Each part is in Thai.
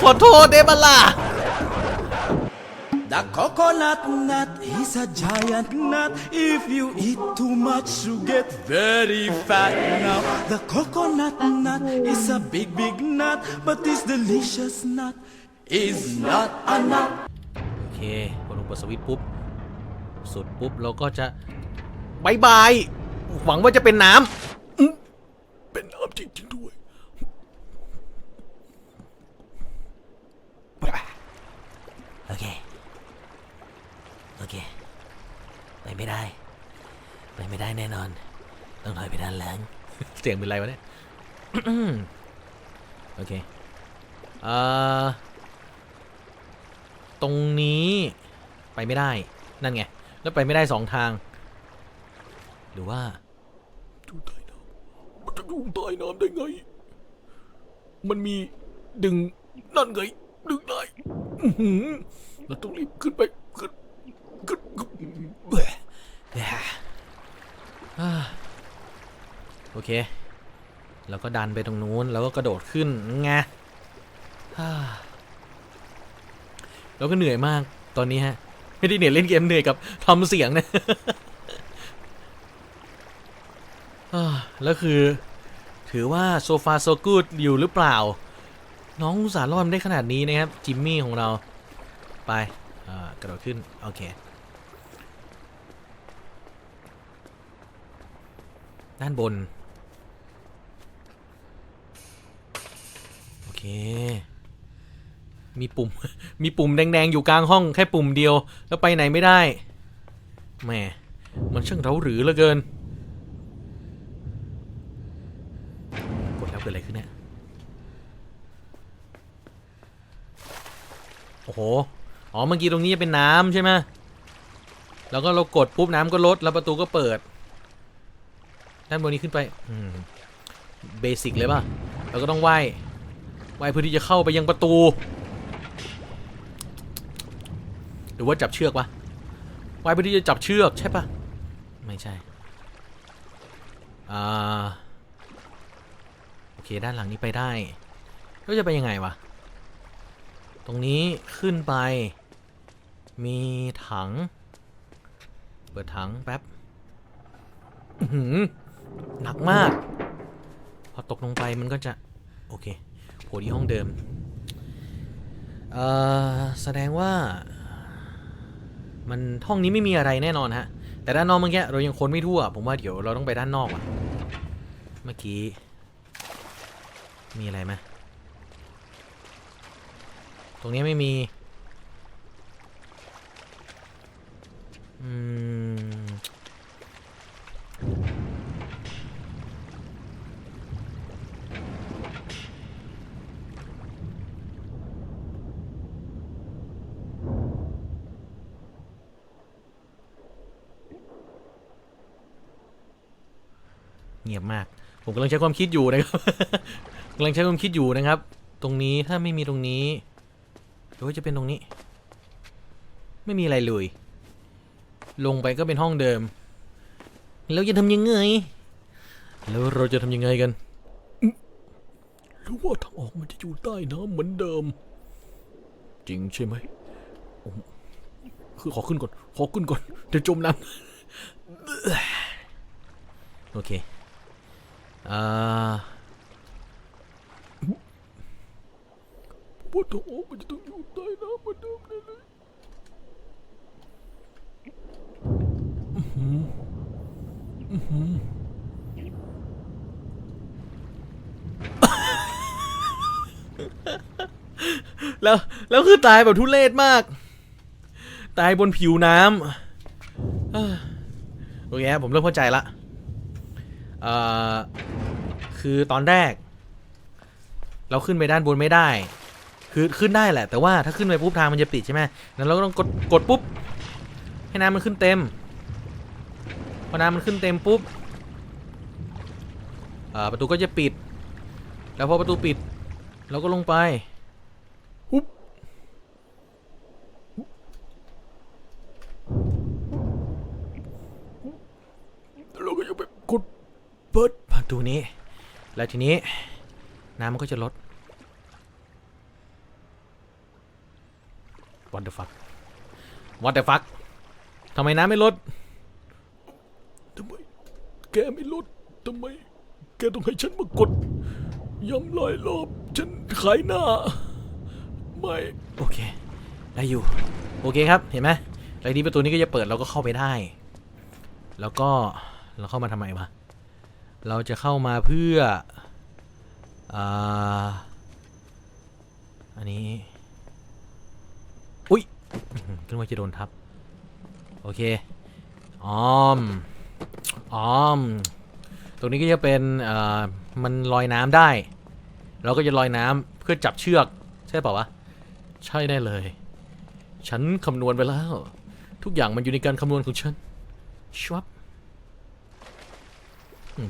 ขอโทษได้ปะล่ะ The coconut nut is a giant nut. If you eat too much, you get very fat. Now, the coconut nut is a big, big nut, but this delicious nut is not a nut. โอเคพอลงกดสวิตช์ปุ๊บ สุดปุ๊บเราก็จะบายบาย หวังว่าจะเป็นน้ำอื้อเป็นน้ำจริงๆด้วย โอเค โอเค ไปไม่ได้ ไปไม่ได้แน่นอน ต้องถอยไปด้านหลัง เสียงเป็นไรวะเนี่ย โอเค เอ่อ ตรงนี้ไปไม่ได้ นั่นไง แล้วไปไม่ได้สองทาง หรือว่าจูใต้น้ำมันจะอยู่ใต้น้ำได้ไง มันมีดึงนั่นไง ดึงได้อื้อหือเราต้องรีบขึ้นไปขึ้นขึ้นแหม่แหม่อ่า โอเค แล้วก็ดันไปตรงนู้น แล้วก็กระโดดขึ้นไงอ่าแล้วก็เหนื่อยมากตอนนี้ฮะ ไม่ได้เหนื่อยเล่นเกมเหนื่อยกับทำเสียงนะแล้วคือ ถือว่าโซฟาโซกูดอยู่หรือเปล่า น้องอุตสาห์รอดได้ขนาดนี้นะครับ จิมมี่ของเรา ไปอ่ากระโดดขึ้น โอเค ด้านบน มีปุ่ม มีปุ่มแดง ๆ อยู่กลางห้องแค่ปุ่มเดียว แล้วไปไหนไม่ได้แหมมันช่างเร้าหรือเหลือเกิน กดแล้วเกิดอะไรขึ้นเนี่ย โอ้โห อ๋อ เมื่อกี้ตรงนี้จะเป็นน้ำใช่ไหมแล้วก็เรากดปุ๊บน้ำก็ลด แล้วประตูก็เปิด ด้านบนนี้ขึ้นไป อืม เบสิกเลยป่ะ เราก็ต้องไหว้ ไว้เพื่อที่จะเข้าไปยังประตู หรือว่าจับเชือกวะไว่ายเพื่อที่จะจับเชือกใช่ปะไม่ใช่อ่าโอเคด้านหลังนี้ไปได้แล้วจะไปยังไงวะตรงนี้ขึ้นไป มีถัง เปิดถังแป๊บหนักมาก พอตกลงไปมันก็จะ โอเค ผล่ที่ห้องเดิม เอ่อ แสดงว่า มันห้องนี้ไม่มีอะไรแน่นอนฮะ แต่ด้านนอกเมื่อกี้เรายังค้นไม่ทั่ว ผมว่าเดี๋ยวเราต้องไปด้านนอกอะ เมื่อกี้ มีอะไรไหมตรงนี้ไม่มี อืม งียบมาก ผมกำลังใช้ความคิดอยู่นะครับกำลังใช้ความคิดอยู่นะครับ ตรงนี้ถ้าไม่มีตรงนี้หรือว่าจะเป็นตรงนี้ ไม่มีอะไรเลย ลงไปก็เป็นห้องเดิม แล้วจะทำยังไง แล้วเราจะทำยังไงกันอื้อหรือว่าทางออกมันจะอยู่ใต้น้ำเหมือนเดิม จริงใช่ไหมคือขอขึ้นก่อน ขอขึ้นก่อนเดี๋ยวจมน้ำโอเค อ่าปวดท้องมันจะต้องอยู่ใต้น้ำเหมือนเดิมแน่เลย อื้อหืออื้อหือแล้วแล้วคือตายแบบทุเรศมาก ตายบนผิวน้ำเอ้อโอเคครับผมเริ่มเข้าใจละเอ่อ คือตอนแรก เราขึ้นไปด้านบนไม่ได้ คือขึ้นได้แหละ แต่ว่าถ้าขึ้นไปปุ๊บทางมันจะปิดใช่ไหมนั้นเราก็ต้องกดกดปุ๊บ ให้น้ำมันขึ้นเต็ม พอน้ำมันขึ้นเต็มปุ๊บเอ่อประตูก็จะปิด แล้วพอประตูปิด เราก็ลงไปปุ๊บเราก็จะไปกดเปิดประตูนี้ แล้วทีนี้น้ำมันก็จะลด what the fuck what the fuck ทำไมน้ำไม่ลดทำไมแกไม่ลดทำไม แกต้องให้ฉันมากดย้ำหลายรอบฉันขายหน้า ไม่ โอเค ได้อยู่ โอเคครับ เห็นไหมแล้วทีนี้ประตูนี้ก็จะเปิดเราก็เข้าไปได้ แล้วก็เราเข้ามาทำไมวะ เราจะเข้ามาเพื่ออ่าอันนี้ อุ้ยขึ้นว่าจะโดนทับ โอเคออมออม ตรงนี้ก็จะเป็นอ่อมันลอยน้ำได้ เราก็จะลอยน้ำเพื่อจับเชือก ใช่เปล่าวะ ใช่ได้เลย ฉันคำนวณไปแล้ว ทุกอย่างมันอยู่ในการคำนวณของฉันชวับ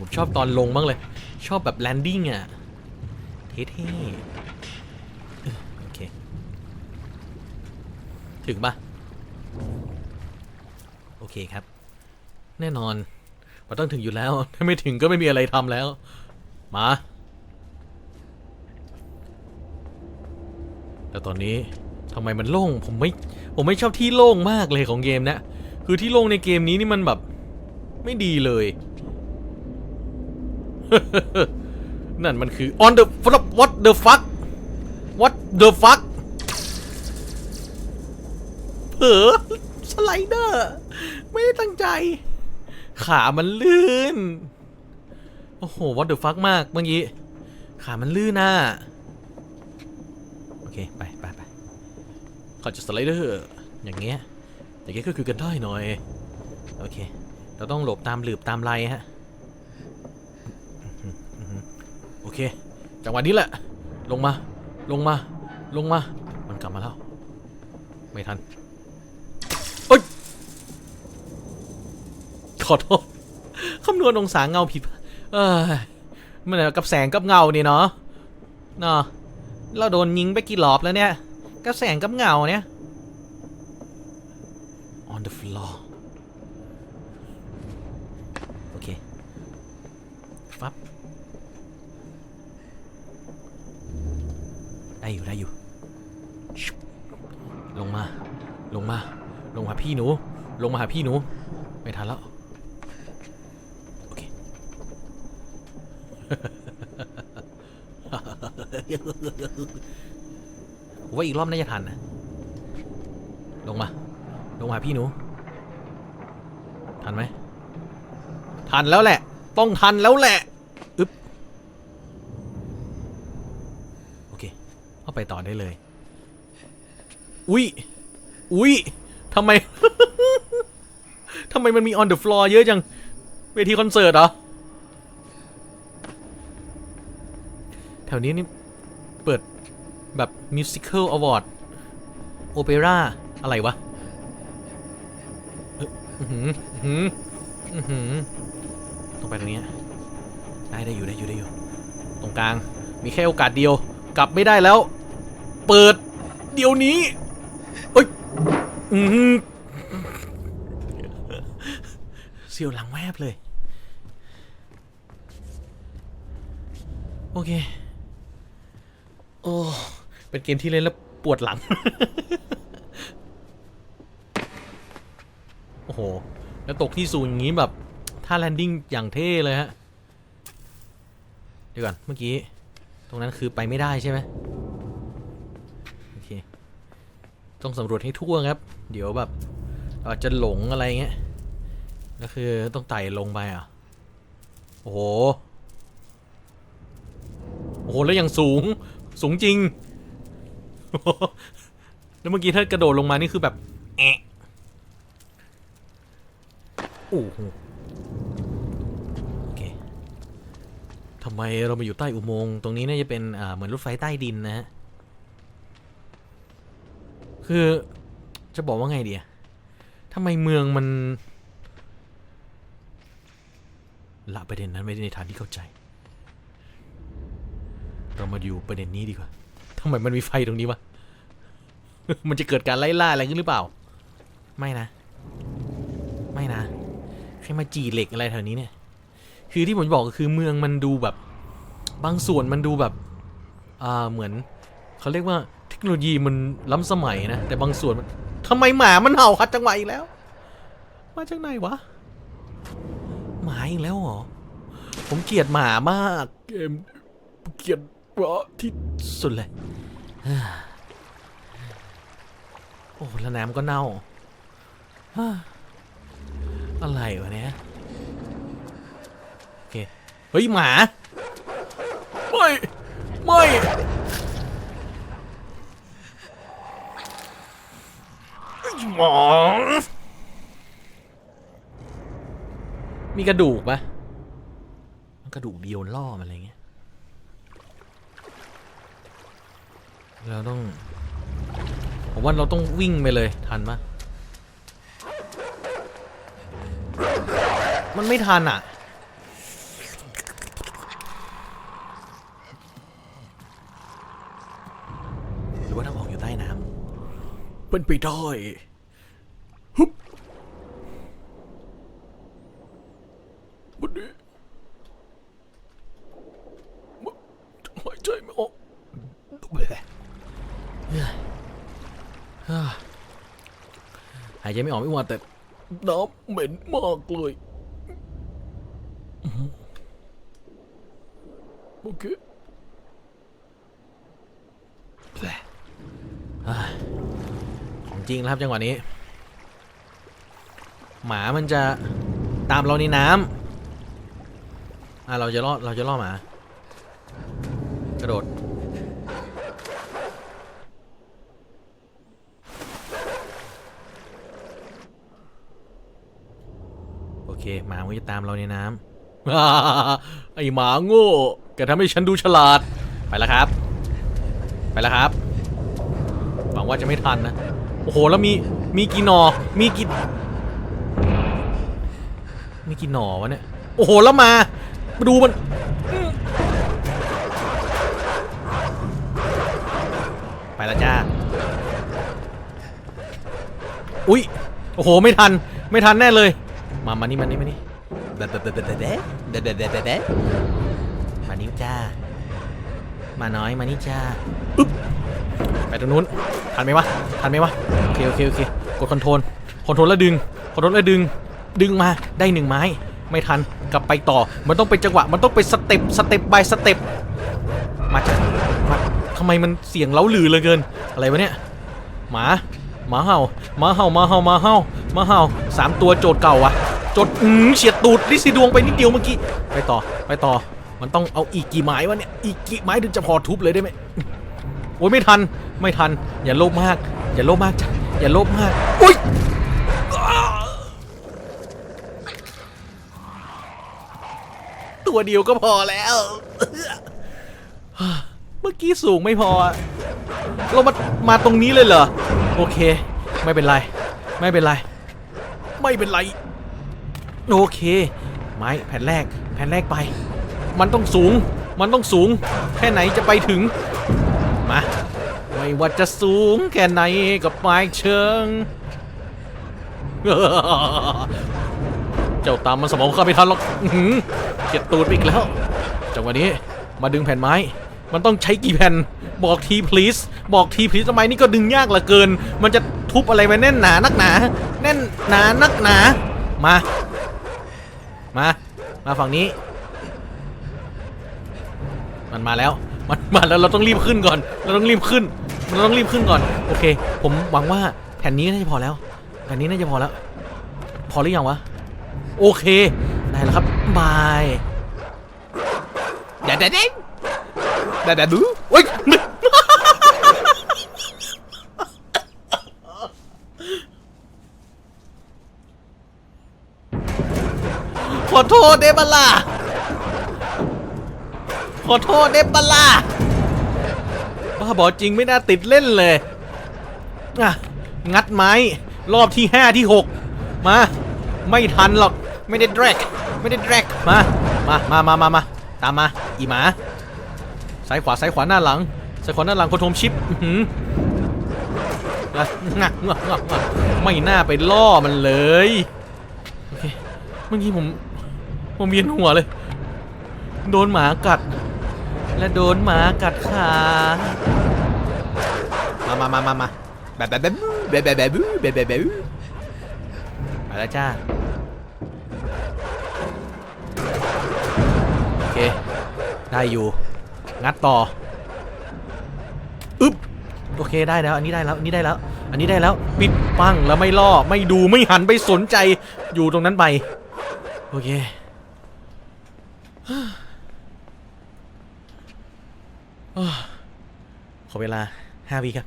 ผมชอบตอนลงบ้างเลย ชอบแบบแลนดิ้งอะ เท่ๆโอเค ถึงปะโอเคครับ แน่นอนมันต้องถึงอยู่แล้ว ถ้าไม่ถึงก็ไม่มีอะไรทำแล้ว มาแต่ตอนนี้ทำไมมันโล่ง ผมไม่ ผมไม่ชอบที่โล่งมากเลยของเกมนะ คือที่โล่งในเกมนี้นี่มันแบบ ไม่ดีเลย นั่นมันคือ on the what the fuck what the fuck เผลอสไลเดอร์ ไม่ได้ตั้งใจ ขามันลื่น โอ้โห what the fuck มากเมื่อกี้ ขามันลื่นน่ะ โอเค ไปไปไปเขาจะสไลเดอร์ อย่างเงี้ยอย่างเงี้ยก็คือกันได้หน่อย โอเค เราต้องหลบตามหลืบตามไรฮะอื้อหืออื้อหือโอเค จังหวะนี้แหละ ลงมา ลงมา ลงมา มันกลับมาแล้ว ไม่ทันเอ้ย ขอโทษ คำนวณองศาเงาผิด เอ้ยมันเหมือนกับแสงกับเงานี่เนาะเนาะเราโดนยิงไปกี่รอบแล้วเนี่ยกระแสงกับเงาเนี่ย on the floor โอเค ฟับ ได้อยู่ได้อยู่ ลงมา ลงมา ลงมาพี่หนู ลงมาหาพี่หนู ไม่ทันแล้ว โอเค ว่าอีกรอบน่าจะทันนะ ลงมา ลงมาพี่หนู ทันไหม ทันแล้วแหละ ต้องทันแล้วแหละ อึ๊บ โอเคเข้า ไปต่อได้เลย อุ้ยอุ้ยทำไม ทำไมมันมี on the floor เยอะจัง เวทีคอนเสิร์ตเหรอ แถวนี้นี่ เปิดแบบ musical award opera อะไรวะเอ้ยอื้อหืออื้อหืออื้อหือต้องไปตรงนี้ ได้ได้อยู่ได้อยู่ได้อยู่ ตรงกลาง มีแค่โอกาสเดียว กลับไม่ได้แล้ว เปิด เดี๋ยวนี้เอ้ยอือหือเสียวหลังแวบเลย โอเค โอ้ เป็นเกมที่เล่นแล้วปวดหลัง โอ้โห แล้วตกที่สูงอย่างนี้แบบท่าแลนดิ้งอย่างเท่เลยฮะ เดี๋ยวก่อน เมื่อกี้ ตรงนั้นคือไปไม่ได้ใช่ไหม ต้องสำรวจให้ทั่วครับ เดี๋ยวแบบเราอาจจะหลงอะไรเงี้ยก็คือต้องไต่ลงไปอะโอ้โหโอ้โหแล้วยังสูงสูงจริง แล้วเมื่อกี้ถ้ากระโดดลงมานี่คือแบบแอะโอ้โหโอเคทำไมเรามาอยู่ใต้อุโมงค์ตรงนี้น่าจะเป็นอ่าเหมือนรถไฟใต้ดินนะฮะ คือจะบอกว่าไงดีอะทำไมเมืองมันละประเด็นนั้นไม่ได้ในทางที่เข้าใจ เรามาอยู่ประเด็นนี้ดีกว่าทำไมมันมีไฟตรงนี้วะ มันจะเกิดการไล่ล่าอะไรขึ้นหรือเปล่า ไม่นะ ไม่นะ ใครมาจีเหล็กอะไรแถวนี้เนี่ย คือที่ผมบอกก็คือเมืองมันดูแบบ บางส่วนมันดูแบบ อ่า เหมือน เขาเรียกว่า ทคโนโลยีมันล้ำสมัยนะ แต่บางส่วนมันทำไมหมามันเห่าคัดจังหวะอีกแล้ว มาจากไหนวะ หมาอีกแล้วเหรอ ผมเกลียดหมามากเกมเกลียดเพราะที่สุดเลย โอ้แล้วน้ำก็เน่าฮ่าอะไรวะเนี่ยโอเค เฮ้ย หมา ไม่ ไม่ มอมีกระดูกปะมันกระดูกเดียวล่อมันอะไรเงี้ย เราต้อง ผมว่าเราต้องวิ่งไปเลยทันปะมันไม่ทันอะ หรือว่าทางออกอยู่ใต้น้ำเป็นไปได้ฮึบวันนี้มหายใจไม่ออก หาย ใจไม่ออกไม่ว่าแต่น้ำเหม็นมากเลยโอเคของจริงแล้วครับจังหวะนี้ หมามันจะตามเราในน้ำอะเราจะล่อเราจะล่อหมากระโดด เคหมามันจะตามเราในน้ำไอหมาโง่แกทำให้ฉันดูฉลาด ไปแล้วครับ ไปแล้วครับ หวังว่าจะไม่ทันนะ โอ้โห แล้วมี มีกี่หนอ มีกี่ มีกี่หนอวะเนี่ย โอ้โห แล้วมามาดูมันไปแล้วจ้า อุ๊ยโอ้โห ไม่ทัน ไม่ทันแน่เลย มามานี่มานี่มานี่เดะเดะเดะเดะเดะเดะเดะเดะเดะเดะมานิ้วจ้า มาน้อยมานี่จ้าไปตรงนู้น ทันไหมวะ ทันไหมวะ โอเคโอเคโอเค กดคอนโทรล คอนโทรลแล้วดึง คอนโทรลแล้วดึง ดึงมา ได้หนึ่งไม้ ไม่ทัน กลับไปต่อ มันต้องเป็นจังหวะ มันต้องเป็นสเต็ป สเต็ปบายสเต็ป มาจ้ะมาทำไมมันเสียงเล้าหลือเหลือเกิน อะไรวะเนี่ย หมา หมาเห่าหมาเห่าหมาเห่าหมาเห่าหมาเห่าสามตัวโจทย์เก่าอะโจทย์อืมเฉียดตูดลิซีดวงไปนิดเดียวเมื่อกี้ไปต่อไปต่อ มันต้องเอาอีกกี่ไม้วะเนี่ยอีกกี่ไม้ถึงจะพอทุบเลยได้ไหมโอ้ยไม่ทันไม่ทัน อย่าโลภมาก อย่าโลภมากจ้ะอย่าโลภมากอุ้ยตัวเดียวก็พอแล้ว เมื่อกี้สูงไม่พอ เรามามาตรงนี้เลยเหรอ โอเค ไม่เป็นไร ไม่เป็นไร ไม่เป็นไร โอเค ไม้แผ่นแรก แผ่นแรกไป มันต้องสูง มันต้องสูง แค่ไหนจะไปถึง มา ไม่ว่าจะสูงแค่ไหนก็ไปเชิง เจ้าตามมันสมองข้าไม่ทันหรอกอื้อหือเจ็ดตูดอีกแล้วจังหวะนี้มาดึงแผ่นไม้ มันต้องใช้กี่แผ่น บอกที please บอกที please ทำไมนี่ก็ดึงยากเหลือเกิน มันจะทุบอะไรไปแน่นหนานักหนา แน่นหนานักหนา มา มา มาฝั่งนี้ มันมาแล้ว มันมาแล้วเราต้องรีบขึ้นก่อน เราต้องรีบขึ้น เราต้องรีบขึ้นก่อน โอเค ผมหวังว่าแผ่นนี้น่าจะพอแล้ว แผ่นนี้น่าจะพอแล้ว พอหรือยังวะ โอเค ได้แล้วครับบายเดี๋ยวเดี๋ยว ดี๋ยวดูโอ๊ยขอโทษเดบล่าขอโทษเดบล่าบ้าบอจริงไม่น่าติดเล่นเลยอะงัดไม้ รอบที่ห้าที่หกมา ไม่ทันหรอก ไม่ได้แดรกไม่ได้แดรกมา มา มา มา มา ตามมา อีหมา ซ้ายขวาซ้ายขวาหน้าหลังซ้ายขวาหน้าหลังคนโทมชิปหืออะงักงักงักไม่น่าไปล่อมันเลยโอเคเมื่อกี้ผมผมเวียนหัวเลย โดนหมากัด และโดนหมากัดขามามามามาแบบแบบแบบแบบแบบแบบแบบแบบแบบไปแล้วจ้าโอเค ได้อยู่ งัดต่ออึ๊บโอเคได้แล้ว อันนี้ได้แล้ว อันนี้ได้แล้ว อันนี้ได้แล้ว ปิดปังแล้วไม่ล่อ ไม่ดูไม่หันไปสนใจอยู่ตรงนั้นไป โอเค ขอเวลาห้าวิครับ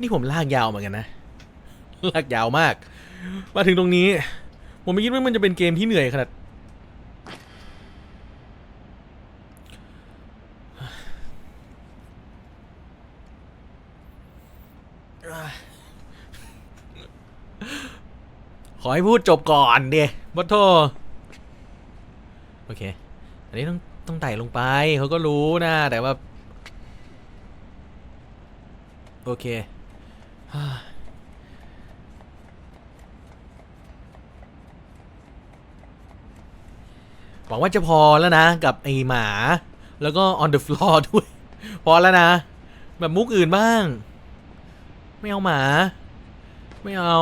นี่ผมลากยาวเหมือนกันนะ ลากยาวมาก มาถึงตรงนี้ ผมไม่คิดว่ามันจะเป็นเกมที่เหนื่อยขนาดขอให้พูดจบก่อนเดีบัตโทโอเค อันนี้ต้องต้องไต่ลงไปเขาก็รู้นะแต่ว่า โอเค ฮ่า หวังว่าจะพอแล้วนะ กับไอหมา แล้วก็ on the floor ด้วย พอแล้วนะ แบบมุกอื่นบ้าง ไม่เอาหมา ไม่เอา